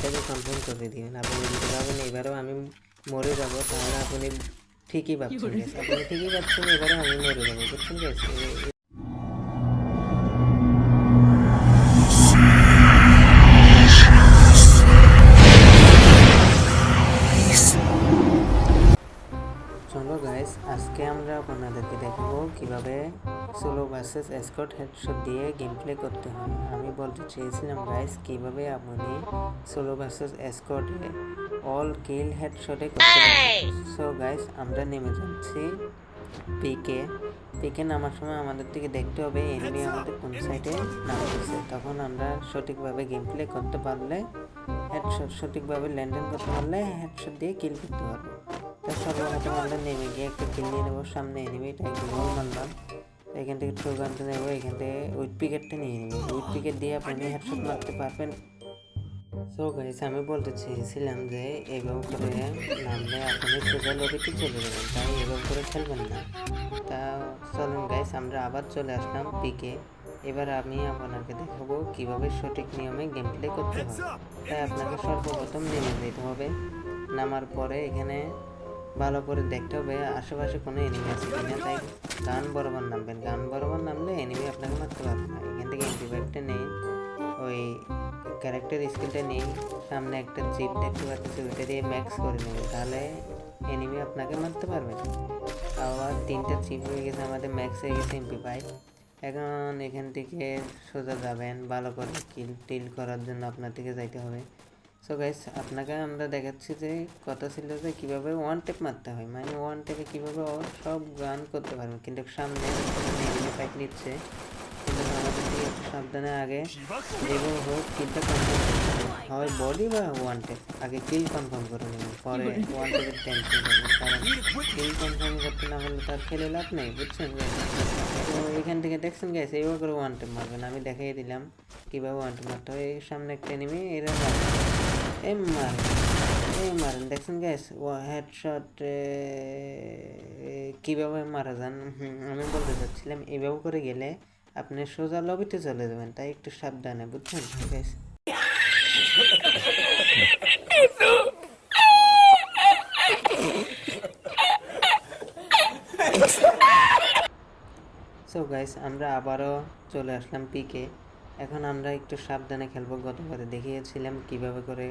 কিলটাকে confirm করে দিবেন। আপনি যদি ভাবেন এবারেও আমি মরে যাব তাহলে আপনি ঠিকই ভাবছেন। আপনি ঠিকই ভাবছেন এবারে আমি মরে যাব। বুঝছেন ভার্সেস এসকট হেডশট দিয়ে গেম প্লে করতে হয়। আমি বলতে চেয়েছিলাম গাইস কীভাবে আপনি সোলো ভার্সেস এসকটে অল কিল হেডশটে করতে পারবেন সো গাইস আমরা নেমে যাচ্ছি পিকে পিকে নামার সময় আমাদের থেকে দেখতে হবে এনিমি আমাদের কোন সাইডে নামতেছে। তখন আমরা সঠিকভাবে গেম প্লে করতে পারলে হেডশট সঠিকভাবে ল্যান্ডন করতে পারলে হেডশট দিয়ে কিল করতে পারব। তো সর্বপ্রথম আমরা নেমে গিয়ে একটা কিল নিয়ে নেব। সামনে এনিমিটা একটু গোল মারলাম এখান থেকে ট্রু গানটা নেব এখান থেকে উইথ পিকেটটা নিয়ে নেব। উইথ পিকেট দিয়ে আপনি হেডশট মারতে পারবেন। সো গাইস আমি বলতে চেয়েছিলাম যে এভাবে করে নামলে আপনি সোজা লবিতে চলে যাবেন, তাই এভাবে করে খেলবেন না। তা চলুন গাইস আমরা আবার চলে আসলাম পিকে এবার আমি আপনাকে দেখাবো কীভাবে সঠিক নিয়মে গেম প্লে করতে হয়। তাই আপনাকে সর্বপ্রথম নেমে যেতে হবে। নামার পরে এখানে ভালো করে দেখতে হবে। আশেপাশে কোনো এনিমি আছে কিনা তাই গান বরাবর নামবেন। গান বরাবর নামলে এনিমি আপনাকে মারতে পারবে না। এখান থেকে এন্টিবায়োটিকটা নেই। ওই ক্যারেক্টার স্কিলটা নেই। সামনে একটা চিপ দেখতে পাচ্ছি, ওইটা দিয়ে ম্যাক্স করে নেবে। তাহলে এনিমি আপনাকে মারতে পারবে আবার তিনটা চিপ হয়ে গেছে, আমাদের ম্যাক্স হয়ে গেছে এমপি ফাইভ এখন এখান থেকে সোজা যাবেন। ভালো করে কিল টিল করার জন্য আপনার থেকে যাইতে হবে। সো গাইস আপনাকে আমরা দেখাচ্ছি যে কথা ছিল যে কীভাবে ওয়ান টেপ মারতে হয়। মানে ওয়ান টেপে কীভাবে সব গান করতে পারবে। কিন্তু সামনে ফাইট নিচ্ছে। কিন্তু সাবধানে আগে যেভাবে হোক কিলটা কনফার্ম হয় বডি বা ওয়ান টেপ আগে কিল কনফার্ম করে নেবেন পরে ওয়ান টেপের টেনশন করবেন কারণ কিল কনফার্ম করতে না পারলে তার খেলে লাভ নেই, বুঝছেন? তো এখান থেকে দেখছেন গ্যাস এইভাবে করে ওয়ান টেপ মারবেন। আমি দেখিয়ে দিলাম কীভাবে ওয়ান টেপ মারতে হয়। এই সামনে একটা এনিমি এরা এই মারেন এই মারেন দেখছেন গ্যাস ও হেডশট কীভাবে মারা যান আমি বলতে চাচ্ছিলাম এইভাবে করে গেলে আপনি সোজা লবিতে চলে যাবেন তাই একটু সাবধানে বুঝছেন গ্যাস সো গাইস আমরা আবারও চলে আসলাম পিকে এখন আমরা একটু সাবধানে খেলব। গতবারে দেখিয়েছিলাম কীভাবে করে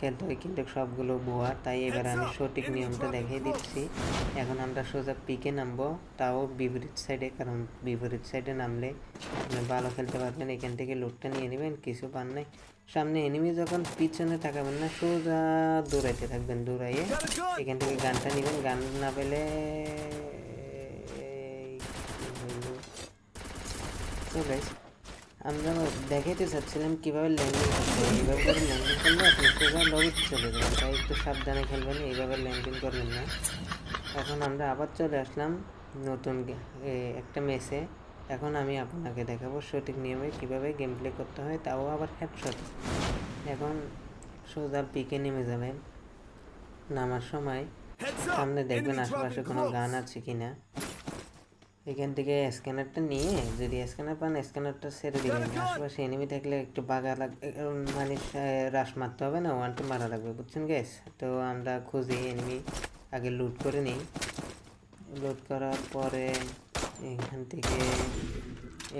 খেলতে হয়, কিন্তু সবগুলো বোয়া তাই এবার আমি সঠিক নিয়মটা দেখিয়ে দিচ্ছি। এখন আমরা সোজা পিকে নামবো, তাও বিপরীত সাইডে কারণ বিপরীত সাইডে নামলে আপনি ভালো খেলতে পারবেন, এখান থেকে লুটটা নিয়ে নেবেন, কিছু পান নাই। সামনে এনিমি যখন পিছনে তাকাবেন না, সোজা দৌড়াইতে থাকবেন, দৌড়াইয়ে এখান থেকে গানটা নেবেন। গান না পেলে তো আমরা দেখাইতে চাচ্ছিলাম কীভাবে ল্যান্ডিং করতে হয়। এইভাবে করে ল্যান্ডিং করলে আপনি সোজা লবিতে চলে যাবেন তাই একটু সাবধানে খেলবেন এইভাবে ল্যান্ডিং করবেন না। এখন আমরা আবার চলে আসলাম নতুন একটা মেসে এখন আমি আপনাকে দেখাবো সঠিক নিয়মে কীভাবে গেম প্লে করতে হয় তাও আবার হেডশট এখন সোজা পিকে নেমে যাবেন নামার সময় সামনে দেখবেন আশেপাশে কোনো গান আছে কিনা। এখান থেকে স্ক্যানারটা নিয়ে যদি স্ক্যানার পান স্ক্যানারটা ছেড়ে দিবেন। আশেপাশে এনিমি থাকলে একটু বাগা লাগবে মানে রাশ মারতে হবে না ওয়ান টু মারা লাগবে বুঝছেন গ্যাস তো আমরা খুঁজি এনিমি আগে লুট করে নিই। লুট করার পরে এখান থেকে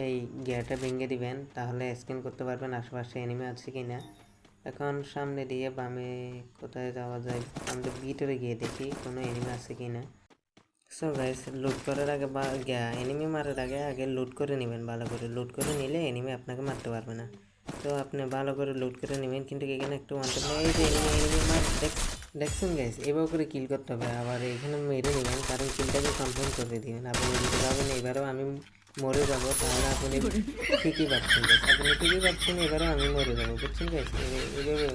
এই গিয়ারটা ভেঙে দিবেন তাহলে স্ক্যান করতে পারবেন আশেপাশে এনিমি আছে কি না এখন সামনে দিয়ে বামে কোথায় যাওয়া যায় আমরা ভিতরে গিয়ে দেখি কোনো এনিমি আছে কি না সো গাইস লুট করার আগে বা এনিমি মারার আগে আগে লুট করে নেবেন, ভালো করে। লুট করে নিলে এনিমি আপনাকে মারতে পারবে না। তো আপনি ভালো করে লুট করে নেবেন, কিন্তু এখানে একটু ওয়ান এই এনিমি মার, দেখ, দেখছেন গাইস এভাবে করে কিল করতে হবে। আবার এখানে মেরে নেবেন, কারণ কিলটাকে কনফার্ম করে দিবেন। আপনি যদি ভাবেন এবারেও আমি মরে যাব, তাহলে আপনি ঠিকই পাচ্ছেন। আপনি ঠিকই পাচ্ছেন, এবারেও আমি মরে যাব। বুঝছেন গাইস এইভাবে